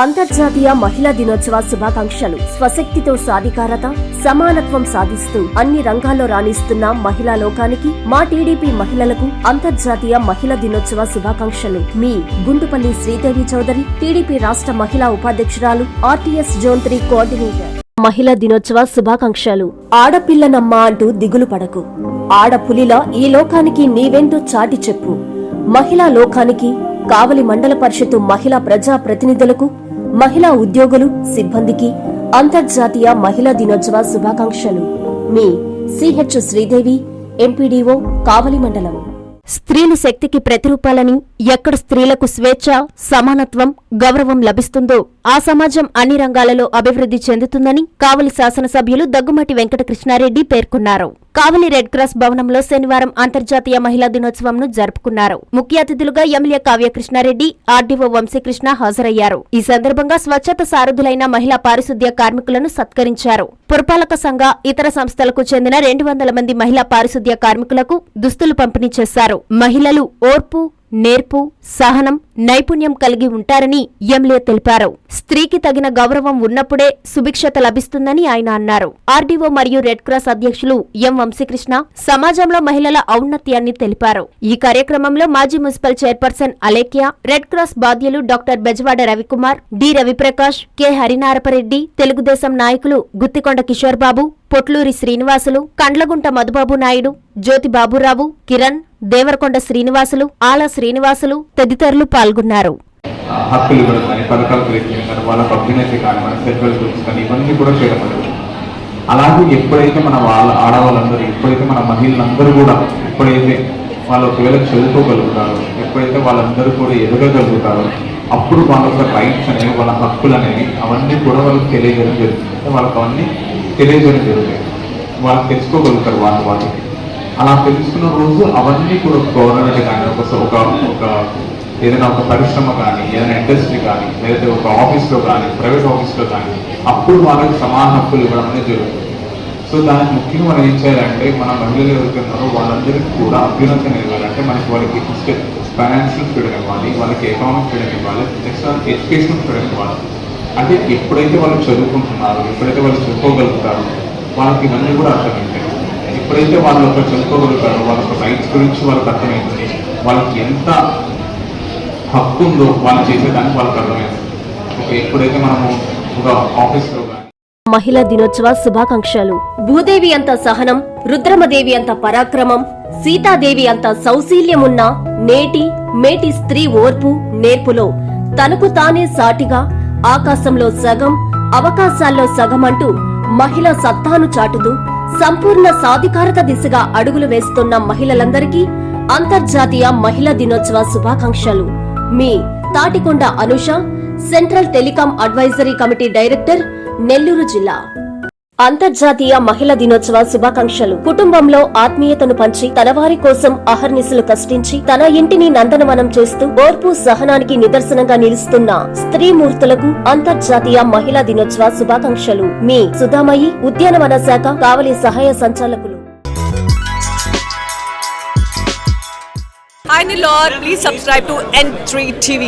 అంతర్జాతీయ మహిళా దినోత్సవ శుభాకాంక్షలు. స్వశక్తితో సాధికారత సమానత్వం సాధిస్తూ అన్ని రంగాల్లో రాణిస్తున్న మహిళా లోకానికి మా టీడీపీ మహిళలకు అంతర్జాతీయ మహిళా దినోత్సవ శుభాకాంక్షలు. మీ గుంటుపల్లి శ్రీదేవి చౌదరి టీడీపీ రాష్ట్ర మహిళా ఉపాధ్యక్షురాలు ఆర్టీఎస్ జోన్ త్రీ కోఆర్డినేటర్. మహిళా దినోత్సవ శుభాకాంక్షలు. ఆడపిల్లనమ్మా అంటూ దిగులు పడకు. ఆడపులిలా ఈ లోకానికి నీవెంతో చాటి చెప్పు. మహిళా లోకానికి కావలి మండల పరిషత్తు మహిళా ప్రజా ప్రతినిధులకు మహిళా ఉద్యోగులు సిబ్బందికి అంతర్జాతీయ మహిళా దినోత్సవ శుభాకాంక్షలు. మీ సిహెచ్ శ్రీదేవి ఎంపీడీఓ కావలి మండలం. స్త్రీలు శక్తికి ప్రతిరూపాలని ఎక్కడ స్త్రీలకు స్వేచ్ఛ సమానత్వం గౌరవం లభిస్తుందో ఆ సమాజం అన్ని రంగాలలో అభివృద్ధి చెందుతుందని కావలి శాసనసభ్యులు దగ్గుమాటి వెంకటకృష్ణారెడ్డి పేర్కొన్నారు. కావలి రెడ్ క్రాస్ భవనంలో శనివారం అంతర్జాతీయ మహిళా దినోత్సవంను జరుపుకున్నారు. ముఖ్య అతిథులుగా ఎమ్మెల్యే కావ్యకృష్ణారెడ్డి ఆర్డీఓ వంశీకృష్ణ హాజరయ్యారు. ఈ సందర్భంగా స్వచ్ఛత సారథులైన మహిళా పారిశుద్ధ్య కార్మికులను సత్కరించారు. పురపాలక సంఘ ఇతర సంస్థలకు చెందిన రెండు వందల మంది మహిళా పారిశుద్ధ్య కార్మికులకు దుస్తులు పంపిణీ చేశారు. మహిళలు ఓర్పు నేర్పు సహనం నైపుణ్యం కలిగి ఉంటారని ఎమ్మెల్యే తెలిపారు. స్త్రీకి తగిన గౌరవం ఉన్నప్పుడే సుభిక్షత లభిస్తుందని ఆయన అన్నారు. ఆర్డీఓ మరియు రెడ్ క్రాస్ అధ్యక్షులు ఎం వంశీకృష్ణ సమాజంలో మహిళల ఔన్నత్యాన్ని తెలిపారు. ఈ కార్యక్రమంలో మాజీ municipal chairperson Alekhya red cross బాధ్యులు doctor Bezawada Ravikumar D Raviprakash K Harinarapareddy Telugu Desam నాయకులు గుత్తికొండ కిషోర్ బాబు పొట్లూరి శ్రీనివాసులు కండ్లగుంట మధుబాబు నాయుడు జ్యోతి బాబురావు కిరణ్ దేవరకొండ శ్రీనివాసులు ఆల శ్రీనివాసులు తదితరులు పాల్గొన్నారు. హక్కులు ఇవ్వడం కానీ పథకాలు క్రియేట్ కానీ వాళ్ళకు అభ్యున్నతి కానీ మన సెంట్రల్ కానీ ఇవన్నీ కూడా చేయడం అలాగే ఎప్పుడైతే మన వాళ్ళ ఆడవాళ్ళందరూ ఎప్పుడైతే మన మహిళలందరూ కూడా ఎప్పుడైతే వాళ్ళు ఒకవేళ చదువుకోగలుగుతారో ఎప్పుడైతే వాళ్ళందరూ కూడా ఎదగగలుగుతారో అప్పుడు వాళ్ళ యొక్క రైట్స్ అనేవి వాళ్ళ హక్కులు అనేవి అవన్నీ కూడా వాళ్ళకి తెలియజేయడం జరుగుతుంది. వాళ్ళకి అవన్నీ తెలియజేయడం జరుగుతాయి వాళ్ళు తెలుసుకోగలుగుతారు వాళ్ళు వాళ్ళకి అలా తెలుసుకున్న రోజు అవన్నీ కూడా గవర్నమెంట్ కానీ ఒక ఒక ఒక ఏదైనా ఒక పరిశ్రమ కానీ ఏదైనా ఇండస్ట్రీ కానీ లేదా ఒక ఆఫీస్లో కానీ ప్రైవేట్ ఆఫీస్లో కానీ అప్పుడు వాళ్ళకి సమాన హక్కులు ఇవ్వడం అనేది జరుగుతుంది. సో దానికి ముఖ్యంగా మనం ఏం చేయాలంటే మన మహిళలు ఎవరైతే వాళ్ళందరికీ కూడా అభ్యున్నతి ఇవ్వాలంటే మనకి వాళ్ళకి ఫస్ట్ ఫైనాన్షియల్ ఫ్రీడమ్ ఇవ్వాలి వాళ్ళకి ఎకనామిక్ ఫ్రీడమ్ ఇవ్వాలి నెక్స్ట్ ఎడ్యుకేషనల్ ఫ్రీడమ్ ఇవ్వాలి. అంటే ఎప్పుడైతే వాళ్ళు చదువుకుంటున్నారో ఎప్పుడైతే వాళ్ళు చదువుకోగలుగుతారో వాళ్ళకి ఇవన్నీ కూడా అర్థమవుతాయి ఎప్పుడైతే వాళ్ళు ఒక చదువుకోగలుగుతారో వాళ్ళ యొక్క రైట్స్ గురించి వాళ్ళకి అర్థమవుతుంది వాళ్ళకి ఎంత హక్కు ఉందో వాళ్ళు చేసేదానికి వాళ్ళకి అర్థమవుతుంది ఒక ఎప్పుడైతే మనము ఒక ఆఫీస్లో కానీ మహిళా దినోత్సవ శుభాకాంక్షలు. భూదేవి అంత సహనం రుద్రమదేవి అంత పరాక్రమం సీతాదేవి అంత సౌశీల్యమున్న నేటి మేటి స్త్రీ ఓర్పు నేర్పులో తనకు తానే సాటిగా ఆకాశంలో సగం అవకాశాల్లో సగం అంటూ మహిళ సత్తాను చాటుతూ సంపూర్ణ సాధికారత దిశగా అడుగులు వేస్తున్న మహిళలందరికీ అంతర్జాతీయ మహిళా దినోత్సవ శుభాకాంక్షలు. మీ Tatikonda Anusha central telecom advisory committee director Nellore జిల్లా. అంతర్జాతీయ మహిళా దినోత్సవ శుభాకాంక్షలు. కుటుంబంలో ఆత్మీయతను పంచి తనవారి కోసం అహర్నిశలు కష్టించి తన ఇంటిని నందనవనం చేస్తూ ఓర్పు సహనానికి నిదర్శనంగా నిలుస్తున్న స్త్రీమూర్తులకు అంతర్జాతీయ మహిళా దినోత్సవ శుభాకాంక్షలు. మీ సుధామయి ఉద్యానవన శాఖ కావలి సహాయ సంచాలకులు. Hi Lord, please subscribe to N3 TV.